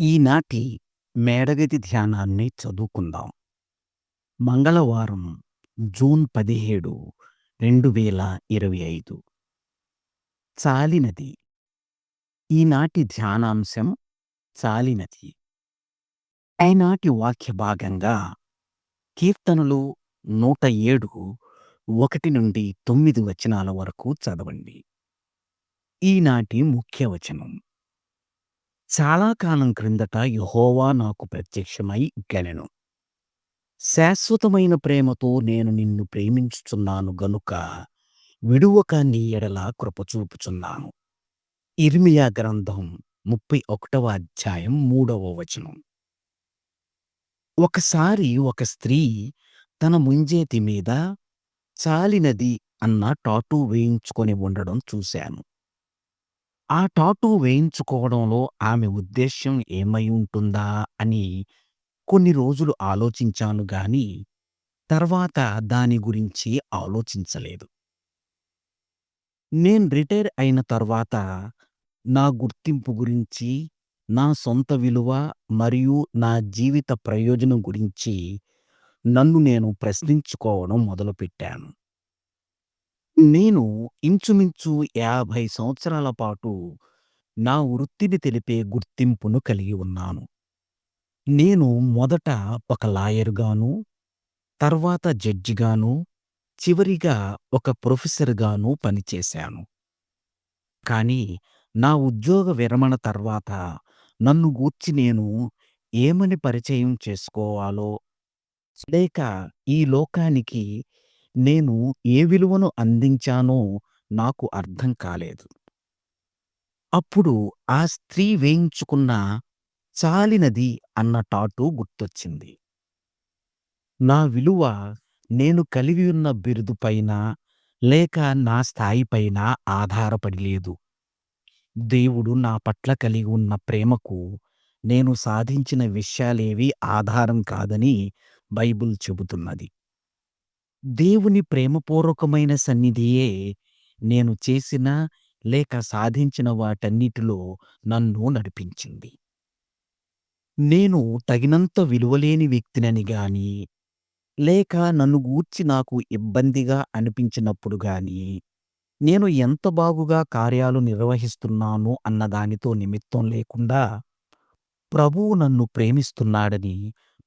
ఈనాటి మేడగది ధ్యానాన్ని చదువుకుందాం. మంగళవారం జూన్ పదిహేడు రెండు వేల ఇరవై ఐదు. చాలినది. ఈనాటి ధ్యానాంశం చాలినది. ఈనాటి వాక్య భాగంగా కీర్తనలు నూట ఏడు ఒకటి నుండి తొమ్మిది వచనాల వరకు చదవండి. ఈనాటి ముఖ్య వచనం. చాలా కాలం క్రిందట యెహోవా నాకు ప్రత్యక్షమై గనెను. శాశ్వతమైన ప్రేమతో నేను నిన్ను ప్రేమించుచున్నాను గనుక విడువక నీ ఎడల కృపచూపుచున్నాను ఇర్మియా గ్రంథం ముప్పై ఒకటవ అధ్యాయం మూడవ వచనం. ఒకసారి ఒక స్త్రీ తన ముంజేతి మీద చాలినది అన్న టాటూ వేయించుకొని ఉండడం చూశాను. ఆ టాటూ వేయించుకోవడంలో ఆమె ఉద్దేశ్యం ఏమై ఉంటుందా అని కొన్ని రోజులు ఆలోచించాను గాని తర్వాత దాని గురించి ఆలోచించలేదు. నేను రిటైర్ అయిన తర్వాత నా గుర్తింపు గురించి నా సొంత విలువ మరియు నా జీవిత ప్రయోజనం గురించి నన్ను నేను ప్రశ్నించుకోవడం మొదలుపెట్టాను. నేను ఇంచుమించు యాభై సంవత్సరాల పాటు నా వృత్తిని తెలిపే గుర్తింపును కలిగి ఉన్నాను. నేను మొదట ఒక లాయర్గాను తర్వాత జడ్జిగాను చివరిగా ఒక ప్రొఫెసర్గాను పనిచేశాను. కానీ నా ఉద్యోగ విరమణ తర్వాత నన్ను గూర్చి నేను ఏమని పరిచయం చేసుకోవాలో లేక ఈ లోకానికి నేను ఏ విలువను అందించానో నాకు అర్థం కాలేదు. అప్పుడు ఆ స్త్రీ వేయించుకున్న చాలినది అన్న టాటూ గుర్తొచ్చింది. నా విలువ నేను కలిగి ఉన్న బిరుదుపైన లేక నా స్థాయిపైన ఆధారపడి లేదు. దేవుడు నా పట్ల కలిగి ఉన్న ప్రేమకు నేను సాధించిన విషయాలేవి ఆధారం కాదని బైబిల్ చెబుతున్నది. దేవుని ప్రేమపూర్వకమైన సన్నిధియే నేను చేసిన లేక సాధించిన వాటన్నిటిలో నన్ను నడిపించింది. నేను తగినంత విలువలేని వ్యక్తినని గాని లేక నన్ను గూర్చి నాకు ఇబ్బందిగా అనిపించినప్పుడు గాని నేను ఎంత బాగుగా కార్యాలు నిర్వహిస్తున్నాను అన్నదానితో నిమిత్తం లేకుండా ప్రభువు నన్ను ప్రేమిస్తున్నాడని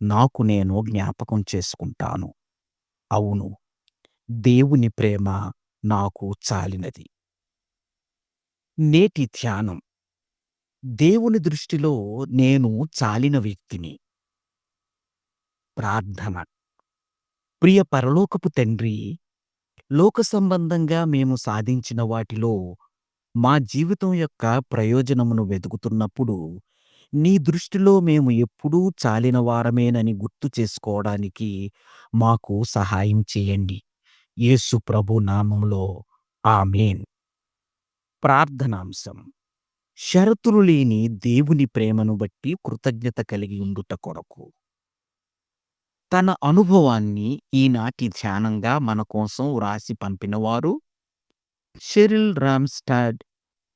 నాకు నేను జ్ఞాపకం చేసుకుంటాను. అవును. దేవుని ప్రేమ నాకు చాలినది. నేటి ధ్యానం. దేవుని దృష్టిలో నేను చాలిన వ్యక్తిని. ప్రార్థన. ప్రియ పరలోకపు తండ్రి లోక సంబంధంగా మేము సాధించిన వాటిలో మా జీవితం యొక్క ప్రయోజనమును వెతుకుతున్నప్పుడు నీ దృష్టిలో మేము ఎప్పుడూ చాలిన వారమేనని గుర్తు చేసుకోవడానికి మాకు సహాయం చేయండి. యేసు ప్రభు నామంలో ఆమెన్. ప్రార్థనాంశం. షరతులు లేని దేవుని ప్రేమను బట్టి కృతజ్ఞత కలిగి ఉండుట కొరకు. తన అనుభవాన్ని ఈనాటి ధ్యానంగా మన కోసం వ్రాసి పంపినవారు షెరిల్ రామ్స్టాడ్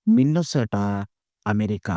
మిన్నోసటా అమెరికా.